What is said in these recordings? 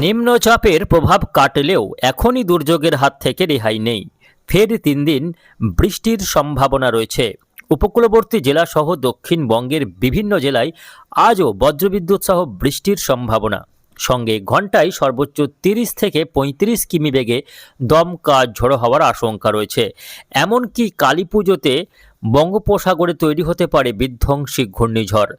নিম্নচাপের প্রভাব কাটলেও এখনই দুর্যোগের হাত থেকে রেহাই নেই। ফের তিন দিন বৃষ্টির সম্ভাবনা রয়েছে। উপকূলবর্তী জেলাসহ দক্ষিণবঙ্গের বিভিন্ন জেলায় আজও বজ্রবিদ্যুৎ সহ বৃষ্টির সম্ভাবনা। সঙ্গে ঘন্টায় সর্বোচ্চ তিরিশ থেকে পঁয়ত্রিশ কিমি বেগে দমকা ঝড়ো হওয়ার আশঙ্কা রয়েছে। এমনকি কালী পুজোতে বঙ্গোপসাগরে তৈরি হতে পারে বিধ্বংসী ঘূর্ণিঝড়।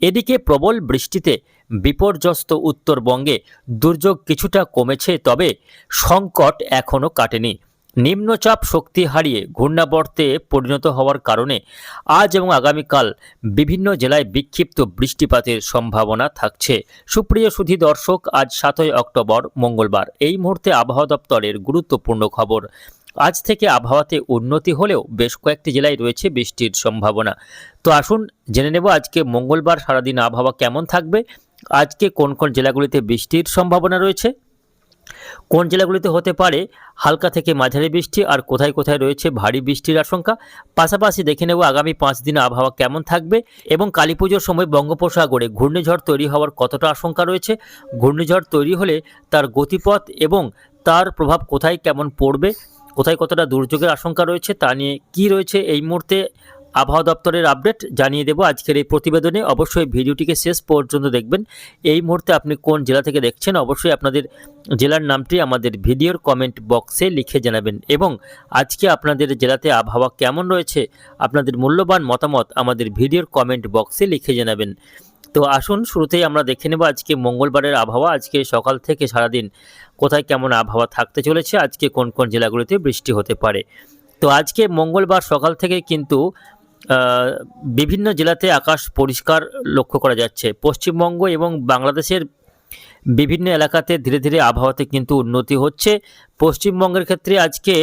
এদিকে প্রবল বৃষ্টিতে বিপর্যস্ত উত্তরবঙ্গে দুর্যোগ কিছুটা কমেছে, তবে সংকট এখনও কাটেনি। নিম্নচাপ শক্তি হারিয়ে ঘূর্ণাবর্তে পরিণত হওয়ার কারণে আজ এবং আগামীকাল বিভিন্ন জেলায় বিক্ষিপ্ত বৃষ্টিপাতের সম্ভাবনা থাকছে। সুপ্রিয় সুধী দর্শক, আজ সাতই অক্টোবর, মঙ্গলবার। এই মুহূর্তে আবহাওয়া দপ্তরের গুরুত্বপূর্ণ খবর। আজ থেকে আবহাওয়াতে উন্নতি হলেও বেশ কয়েকটি জেলায় রয়েছে বৃষ্টির সম্ভাবনা। তো আসুন জেনে নেব আজকে মঙ্গলবার সারাদিন আবহাওয়া কেমন থাকবে, আজকে কোন কোন জেলাগুলিতে বৃষ্টির সম্ভাবনা রয়েছে, কোন জেলাগুলিতে হতে পারে হালকা থেকে মাঝারি বৃষ্টি আর কোথায় কোথায় রয়েছে ভারী বৃষ্টির আশঙ্কা। পাশাপাশি দেখে নেব আগামী পাঁচ দিন আবহাওয়া কেমন থাকবে এবং কালী পুজোর সময় বঙ্গোপসাগরে ঘূর্ণিঝড় তৈরি হওয়ার কতটা আশঙ্কা রয়েছে, ঘূর্ণিঝড় তৈরি হলে তার গতিপথ এবং তার প্রভাব কোথায় কেমন পড়বে কোথায় কতটা দুর্যোগের আশঙ্কা রয়েছে তা নিয়ে কি রয়েছে এই মুহূর্তে আবহাওয়া দপ্তরের আপডেট জানিয়ে দেব আজকের এই প্রতিবেদনে। অবশ্যই ভিডিওটিকে শেষ পর্যন্ত দেখবেন। এই মুহূর্তে আপনি কোন জেলা থেকে দেখছেন অবশ্যই আপনাদের জেলার নামটি আমাদের ভিডিওর কমেন্ট বক্সে লিখে জানাবেন এবং আজকে আপনাদের জেলাতে আবহাওয়া কেমন রয়েছে, আপনাদের মূল্যবান মতামত আমাদের ভিডিওর কমেন্ট বক্সে লিখে জানাবেন। তো আসুন, শুরুতেই আমরা দেখে নেব আজকে মঙ্গলবারের আবহাওয়া। আজকে সকাল থেকে সারাদিন কোথায় কেমন আবহাওয়া থাকতে চলেছে? আজকে কোন কোন জেলাগুলিতে বৃষ্টি হতে পারে? তো আজকে মঙ্গলবার সকাল থেকে কিন্তু বিভিন্ন জেলাতে আকাশ পরিষ্কার লক্ষ্য করা যাচ্ছে। পশ্চিমবঙ্গ এবং বাংলাদেশের বিভিন্ন এলাকাতে ধীরে ধীরে আবহাওয়াতে কিন্তু উন্নতি হচ্ছে। পশ্চিমবঙ্গের ক্ষেত্রে আজকে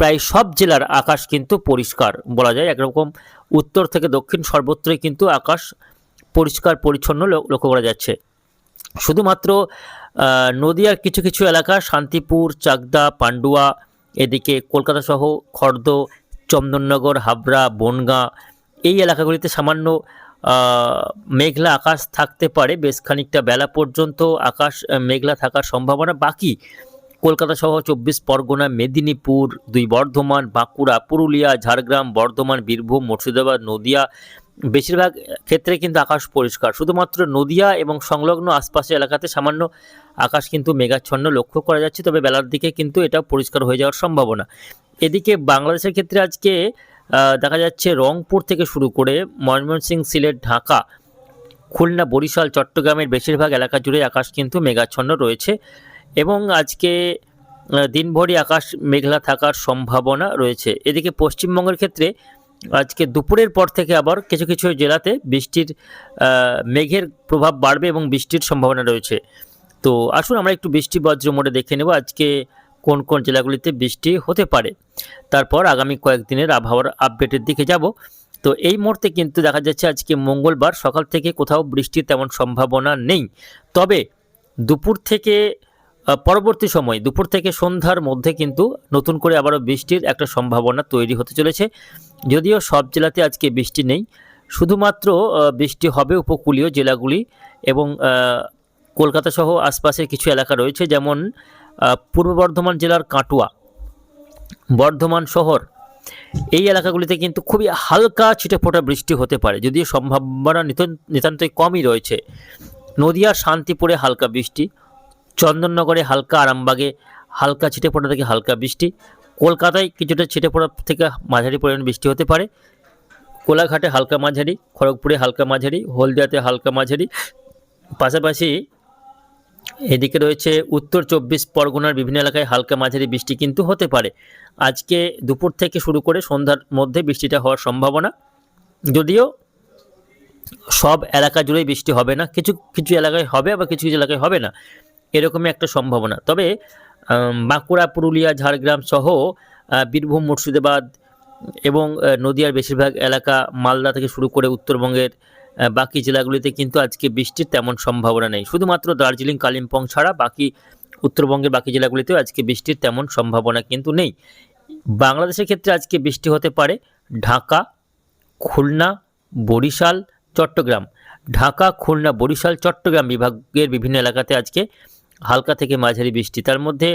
প্রায় সব জেলার আকাশ কিন্তু পরিষ্কার বলা যায়। একরকম উত্তর থেকে দক্ষিণ সর্বত্রই কিন্তু আকাশ পরিষ্কার পরিচ্ছন্ন লক্ষ্য করা যাচ্ছে। শুধুমাত্র নদিয়ার কিছু কিছু এলাকা, শান্তিপুর, চাকদা, পান্ডুয়া, এদিকে কলকাতা সহ খর্দ, চন্দননগর, হাবড়া, বনগাঁ, এই এলাকাগুলিতে সামান্য মেঘলা আকাশ থাকতে পারে। বেশ খানিকটা বেলা পর্যন্ত আকাশ মেঘলা থাকার সম্ভাবনা বাকি। কলকাতা সহ চব্বিশ পরগনা, মেদিনীপুর, দুই বর্ধমান, বাঁকুড়া, পুরুলিয়া, ঝাড়গ্রাম, বর্ধমান, বীরভূম, মুর্শিদাবাদ, নদিয়া বেশিরভাগ ক্ষেত্রে কিন্তু আকাশ পরিষ্কার। শুধুমাত্র নদিয়া এবং সংলগ্ন আশপাশের এলাকাতে সামান্য আকাশ কিন্তু মেঘাচ্ছন্ন লক্ষ্য করা যাচ্ছে, তবে বেলার দিকে কিন্তু এটা পরিষ্কার হয়ে যাওয়ার সম্ভাবনা। এদিকে বাংলাদেশের ক্ষেত্রে আজকে দেখা যাচ্ছে রংপুর থেকে শুরু করে ময়মনসিংহ সিলেট, ঢাকা, খুলনা, বরিশাল, চট্টগ্রামের বেশিরভাগ এলাকা জুড়ে আকাশ কিন্তু মেঘাচ্ছন্ন রয়েছে এবং আজকে দিনভরই আকাশ মেঘলা থাকার সম্ভাবনা রয়েছে। এদিকে পশ্চিমবঙ্গের ক্ষেত্রে আজকে দুপুরের পর থেকে আবার কিছু কিছু জেলাতে বৃষ্টির মেঘের প্রভাব বাড়বে এবং বৃষ্টির সম্ভাবনা রয়েছে। তো আসুন আমরা একটু বৃষ্টি বজ্র মোডে দেখে নেব আজকে কোন কোন জেলাগুলিতে বৃষ্টি হতে পারে। তারপর আগামী কয়েকদিনের আবহাওয়ার আপডেটের দিকে যাব। তো এই মুহূর্তে কিন্তু দেখা যাচ্ছে আজকে মঙ্গলবার সকাল থেকে কোথাও বৃষ্টির তেমন সম্ভাবনা নেই। তবে দুপুর থেকে পরবর্তী সময়, দুপুর থেকে সন্ধ্যার মধ্যে কিন্তু নতুন করে আবারও বৃষ্টির একটা সম্ভাবনা তৈরি হতে চলেছে। যদিও সব জেলাতে আজকে বৃষ্টি নেই, শুধুমাত্র বৃষ্টি হবে উপকূলীয় জেলাগুলি এবং কলকাতা সহ আশপাশের কিছু এলাকা রয়েছে যেমন পূর্ব বর্ধমান জেলার কাটুয়া, বর্ধমান শহর। এই এলাকাগুলিতে কিন্তু খুবই হালকা ছিটেফোঁটা বৃষ্টি হতে পারে, যদিও সম্ভাবনা নিতান- নিতান্তই কমই রয়েছে। নদিয়ার শান্তিপুরে হালকা বৃষ্টি, চন্দননগরে হালকা, আরামবাগে হালকা ছিটেফোঁটা থেকে হালকা বৃষ্টি কলকাতায় কিছুটা ছিটেফোঁটা থেকে মাঝারি পরিমাণ বৃষ্টি হতে পারে। কোলাঘাটে হালকা মাঝারি, খড়গপুরে হালকা মাঝারি, হলদিয়াতে হালকা মাঝারি। পাশাপাশি এদিকে রয়েছে উত্তর চব্বিশ পরগনার বিভিন্ন এলাকায় হালকা মাঝারি বৃষ্টি কিন্তু হতে পারে। আজকে দুপুর থেকে শুরু করে সন্ধ্যার মধ্যে বৃষ্টিটা হওয়ার সম্ভাবনা। যদিও সব এলাকা জুড়েই বৃষ্টি হবে না, কিছু কিছু এলাকায় হবে আবার কিছু কিছু এলাকায় হবে না। এরকমই একটা সম্ভাবনা। তবে বাঁকুড়া, পুরুলিয়া, ঝাড়গ্রাম সহ বীরভূম, মুর্শিদাবাদ এবং নদিয়ার বেশিরভাগ এলাকা মালদা থেকে শুরু করে উত্তরবঙ্গের বাকি জেলাগুলিতে কিন্তু আজকে বৃষ্টির তেমন সম্ভাবনা নেই। শুধুমাত্র দার্জিলিং, কালিম্পং ছাড়া বাকি উত্তরবঙ্গের বাকি জেলাগুলিতেও আজকে বৃষ্টির তেমন সম্ভাবনা কিন্তু নেই। বাংলাদেশের ক্ষেত্রে আজকে বৃষ্টি হতে পারে ঢাকা, খুলনা, বরিশাল, চট্টগ্রাম। ঢাকা, খুলনা, বরিশাল, চট্টগ্রাম বিভাগের বিভিন্ন এলাকাতে আজকে হালকা থেকে মাঝারি বৃষ্টি। তার মধ্যে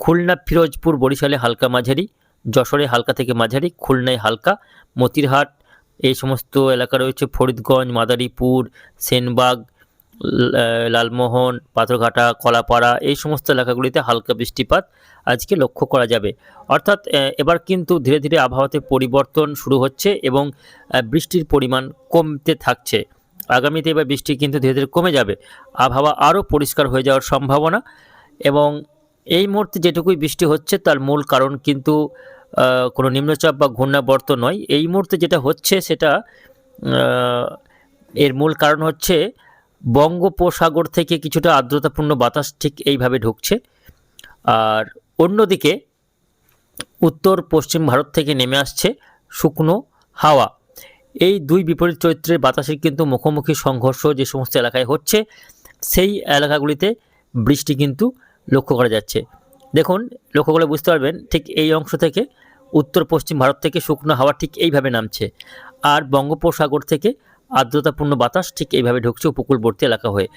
খুলনা, ফিরোজপুর, বরিশালে হালকা মাঝারি, যশোরে হালকা থেকে মাঝারি, খুলনায় হালকা, মতিরহাট, এই সমস্ত এলাকা রয়েছে ফরিদগঞ্জ, মাদারীপুর, সেনবাগ লালমোহন, পাথরঘাটা, কলাপাড়া, এই সমস্ত এলাকাগুলিতে হালকা বৃষ্টিপাত আজকে লক্ষ্য করা যাবে। অর্থাৎ এবার কিন্তু ধীরে ধীরে আবহাওয়াতে পরিবর্তন শুরু হচ্ছে এবং বৃষ্টির পরিমাণ কমতে থাকছে। আগামীতে এবার বৃষ্টি কিন্তু ধীরে ধীরে কমে যাবে। আবহাওয়া আরও পরিষ্কার হয়ে যাওয়ার সম্ভাবনা এবং এই মুহূর্তে যেটুকুই বৃষ্টি হচ্ছে তার মূল কারণ কিন্তু কোনো নিম্নচাপ বা ঘূর্ণাবর্ত নয়। এই মুহূর্তে যেটা হচ্ছে সেটা এর মূল কারণ হচ্ছে বঙ্গোপসাগর থেকে কিছুটা আর্দ্রতাপূর্ণ বাতাস ঠিক এইভাবে ঢুকছে। আর অন্যদিকে উত্তর পশ্চিম ভারত থেকে নেমে আসছে শুকনো হাওয়া। এই দুই বিপরীত চরিত্রের বাতাসের কিন্তু মুখোমুখি সংঘর্ষ যে সমস্ত এলাকায় হচ্ছে, সেই এলাকাগুলিতে বৃষ্টি কিন্তু লক্ষ্য করা যাচ্ছে। দেখুন, লক্ষ্য করে বুঝতে পারবেন, ঠিক এই অংশ থেকে উত্তর পশ্চিম ভারত থেকে শুকনো হাওয়া ঠিক এইভাবে নামছে আর বঙ্গোপসাগর থেকে আর্দ্রতাপূর্ণ বাতাস ঠিক এইভাবে ঢুকছে উপকূলবর্তী এলাকা হয়ে।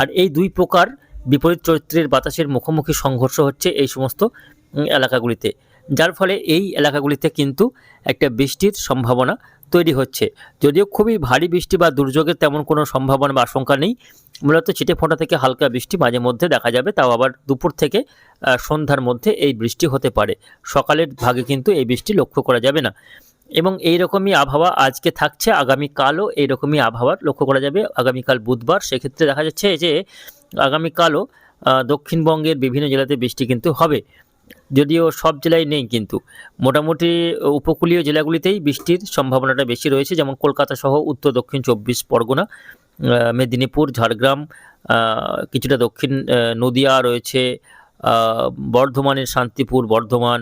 আর এই দুই প্রকার বিপরীত চরিত্রের বাতাসের মুখোমুখি সংঘর্ষ হচ্ছে এই সমস্ত এলাকাগুলিতে। যার ফলে এই এলাকাগুলিতে কিন্তু একটা বৃষ্টির সম্ভাবনা তৈরি হচ্ছে। যদিও খুবই ভারী বৃষ্টি বা দুর্যোগের তেমন কোনো সম্ভাবনা বা আশঙ্কা নেই। মূলত ছিটে ফোঁটা থেকে হালকা বৃষ্টি মাঝে মধ্যে দেখা যাবে, তাও আবার দুপুর থেকে সন্ধ্যার মধ্যে এই বৃষ্টি হতে পারে। সকালের ভাগে কিন্তু এই বৃষ্টি লক্ষ্য করা যাবে না। এবং এই রকমই আবহাওয়া আজকে থাকছে, আগামীকালও এই রকমই আবহাওয়ার লক্ষ্য করা যাবে। আগামীকাল বুধবার, সেক্ষেত্রে দেখা যাচ্ছে যে, আগামীকালও দক্ষিণবঙ্গের বিভিন্ন জেলাতে বৃষ্টি কিন্তু হবে। যদিও সব জেলায় নেই কিন্তু। মোটামুটি উপকূলীয় জেলাগুলিতেই বৃষ্টির সম্ভাবনাটা বেশি রয়েছে, যেমন কলকাতা সহ উত্তর, দক্ষিণ চব্বিশ পরগনা মেদিনীপুর, ঝাড়গ্রাম কিছুটা দক্ষিণ নদিয়া রয়েছে বর্ধমানের শান্তিপুর, বর্ধমান,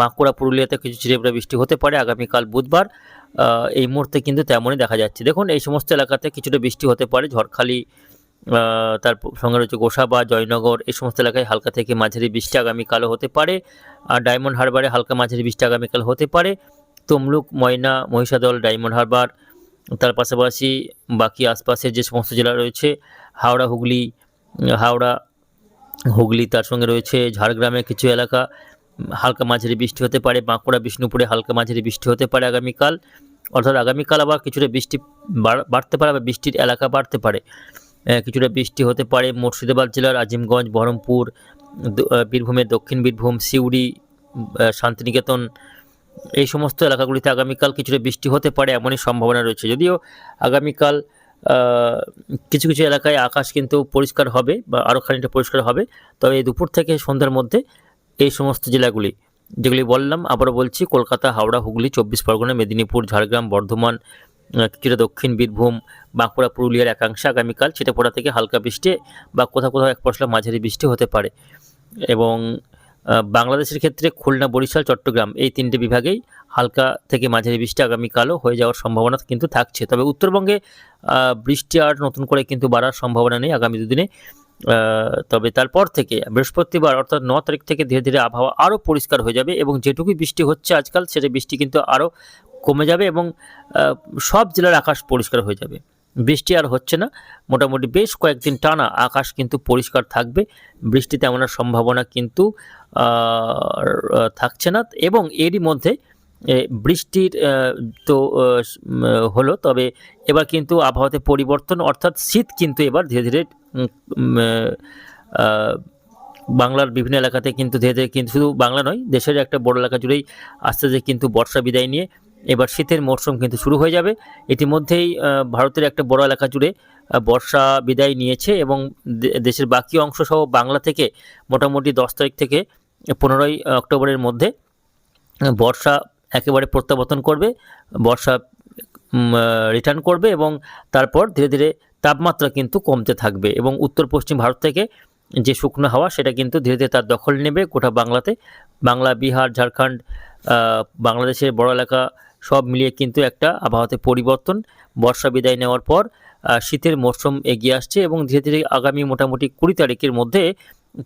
বাঁকুড়া, পুরুলিয়াতে কিছু ছিটেফোঁটা বৃষ্টি হতে পারে আগামীকাল বুধবার এই মুহূর্তে কিন্তু তেমনই দেখা যাচ্ছে। দেখুন, এই সমস্ত এলাকাতে কিছুটা বৃষ্টি হতে পারে, ঝড়খালি তার সঙ্গে রয়েছে গোসাবা, জয়নগর, এই সমস্ত এলাকায় হালকা থেকে মাঝারি বৃষ্টি আগামীকালও হতে পারে। আর ডায়মন্ড হারবারে হালকা মাঝারি বৃষ্টি আগামীকাল হতে পারে। তমলুক, ময়না, মহিষাদল, ডায়মন্ড হারবার, তার পাশাপাশি বাকি আশপাশের যে সমস্ত জেলা রয়েছে, হাওড়া, হুগলি হাওড়া, হুগলি, তার সঙ্গে রয়েছে ঝাড়গ্রামের কিছু এলাকা, হালকা মাঝারি বৃষ্টি হতে পারে। বাঁকুড়া, বিষ্ণুপুরে হালকা মাঝারি বৃষ্টি হতে পারে আগামীকাল অর্থাৎ আগামীকাল আবার কিছুটা বৃষ্টি বাড়- বাড়তে পারে বা বৃষ্টির এলাকা বাড়তে পারে। কিছুটা বৃষ্টি হতে পারে মুর্শিদাবাদ জেলার আজিমগঞ্জ, বহরমপুর বীরভূমের দক্ষিণ বীরভূম, সিউড়ি শান্তিনিকেতন, এই সমস্ত এলাকাগুলিতে আগামীকাল কিছুটা বৃষ্টি হতে পারে এমনই সম্ভাবনা রয়েছে। যদিও আগামীকাল কিছু কিছু এলাকায় আকাশ কিন্তু পরিষ্কার হবে বা আরও খানিকটা পরিষ্কার হবে। তবে এই দুপুর থেকে সন্ধ্যার মধ্যে এই সমস্ত জেলাগুলি, যেগুলি বললাম, আবারও বলছি, কলকাতা, হাওড়া, হুগলি, চব্বিশ পরগনা, মেদিনীপুর, ঝাড়গ্রাম, বর্ধমান কিছুটা দক্ষিণ বীরভূম, বাঁকুড়া, পুরুলিয়ার একাংশে আগামীকাল ছিটেফোঁটা থেকে হালকা বৃষ্টি বা কোথাও কোথাও এক পশলা মাঝারি বৃষ্টি হতে পারে। এবং বাংলাদেশের ক্ষেত্রে খুলনা, বরিশাল, চট্টগ্রাম এই তিনটে বিভাগেই হালকা থেকে মাঝারি বৃষ্টি আগামীকালও হয়ে যাওয়ার সম্ভাবনা কিন্তু থাকছে। তবে উত্তরবঙ্গে বৃষ্টি আর নতুন করে কিন্তু বাড়ার সম্ভাবনা নেই আগামী দুদিনে। তবে তারপর থেকে বৃহস্পতিবার অর্থাৎ ন তারিখ থেকে ধীরে ধীরে আবহাওয়া আরও পরিষ্কার হয়ে যাবে এবং যেটুকুই বৃষ্টি হচ্ছে আজকাল, সেটা বৃষ্টি কিন্তু আরও কমে যাবে এবং সব জেলার আকাশ পরিষ্কার হয়ে যাবে। বৃষ্টি আর হচ্ছে না। মোটামুটি বেশ কয়েকদিন টানা আকাশ কিন্তু পরিষ্কার থাকবে। বৃষ্টি তেমন সম্ভাবনা কিন্তু থাকছে না এবং এরই মধ্যে বৃষ্টির তো হলো। তবে এবার কিন্তু আবহাওয়াতে পরিবর্তন, অর্থাৎ শীত কিন্তু এবার ধীরে ধীরে বাংলার বিভিন্ন এলাকাতে কিন্তু ধীরে ধীরে কিন্তু শুধু বাংলা নয়, দেশের একটা বড় এলাকা জুড়েই আস্তে আস্তে কিন্তু বর্ষা বিদায় নিয়ে। এবার শীতের মরশুম কিন্তু শুরু হয়ে যাবে। ইতিমধ্যেই ভারতের একটা বড় এলাকা জুড়ে বর্ষা বিদায় নিয়েছে এবং দেশের বাকি অংশ সহ বাংলা থেকে মোটামুটি দশ তারিখ থেকে পনেরোই অক্টোবরের মধ্যে বর্ষা একেবারে প্রত্যাবর্তন করবে, বর্ষা রিটার্ন করবে এবং তারপর ধীরে ধীরে তাপমাত্রা কিন্তু কমতে থাকবে এবং উত্তর পশ্চিম ভারত থেকে যে শুকনো হাওয়া সেটা কিন্তু ধীরে ধীরে তার দখল নেবে গোটা বাংলাতে। বাংলা, বিহার, ঝাড়খণ্ড বাংলাদেশের বড় এলাকা সব মিলিয়ে কিন্তু একটা আবহাওয়াতে পরিবর্তন। বর্ষা বিদায় নেওয়ার পর শীতের মরশুম এগিয়ে আসছে এবং ধীরে ধীরে আগামী মোটামুটি কুড়ি তারিখের মধ্যে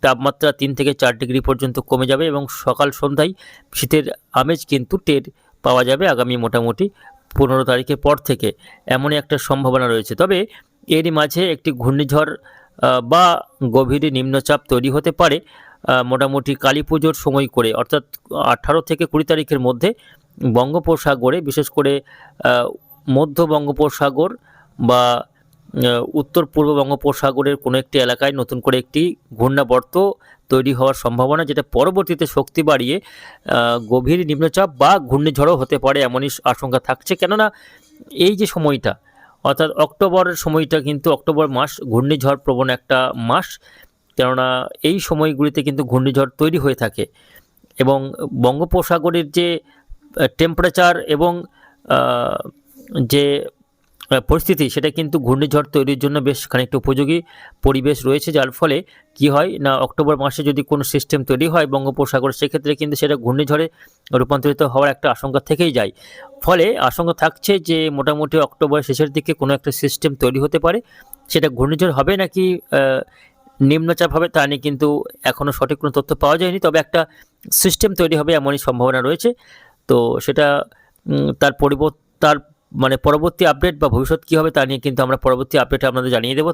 তাপমাত্রা তিন থেকে চার ডিগ্রি পর্যন্ত কমে যাবে এবং সকাল সন্ধ্যায় শীতের আমেজ কিন্তু টের পাওয়া যাবে আগামী মোটামুটি পনেরো তারিখের পর থেকে। এমনই একটা সম্ভাবনা রয়েছে। তবে এরই মাঝে একটি ঘূর্ণিঝড় বা গভীর নিম্নচাপ তৈরি হতে পারে মোটামুটি কালী পুজোর সময় করে, অর্থাৎ আঠারো থেকে কুড়ি তারিখের মধ্যে বঙ্গোপসাগরে, বিশেষ করে মধ্য বঙ্গোপসাগর বা উত্তর পূর্ব বঙ্গোপসাগরের কোনো একটি এলাকায় নতুন করে একটি ঘূর্ণাবর্ত তৈরি হওয়ার সম্ভাবনা, যেটা পরবর্তীতে শক্তি বাড়িয়ে গভীর নিম্নচাপ বা ঘূর্ণিঝড়ও হতে পারে এমনই আশঙ্কা থাকছে। কেননা, এই যে সময়টা, অর্থাৎ অক্টোবরের সময়টা কিন্তু অক্টোবর মাস ঘূর্ণিঝড় প্রবণ একটা মাস, কেননা এই সময়গুলিতে কিন্তু ঘূর্ণিঝড় তৈরি হয়ে থাকে। এবং বঙ্গোপসাগরের যে টেম্পারেচার এবং যে পরিস্থিতি, সেটা কিন্তু ঘূর্ণিঝড় তৈরির জন্য বেশ খানিকটা উপযোগী পরিবেশ রয়েছে। যার ফলে কি হয় না, অক্টোবর মাসে যদি কোনো সিস্টেম তৈরি হয় বঙ্গোপসাগর, সেক্ষেত্রে কিন্তু সেটা ঘূর্ণিঝড়ে রূপান্তরিত হওয়ার একটা আশঙ্কা থেকেই যায়। ফলে আশঙ্কা থাকছে যে, মোটামুটি অক্টোবর শেষের দিকে কোনো একটা সিস্টেম তৈরি হতে পারে। সেটা ঘূর্ণিঝড় হবে নাকি নিম্নচাপ হবে তা নিয়ে কিন্তু এখনও সঠিক কোনো তথ্য পাওয়া যায়নি। তবে একটা সিস্টেম তৈরি হবে এমনই সম্ভাবনা রয়েছে। তো সেটা তার পরিবর্ত তার মানে পরবর্তী আপডেট বা ভবিষ্যৎ কী হবে তা নিয়ে কিন্তু আমরা পরবর্তী আপডেটে আপনাদের জানিয়ে দেবো।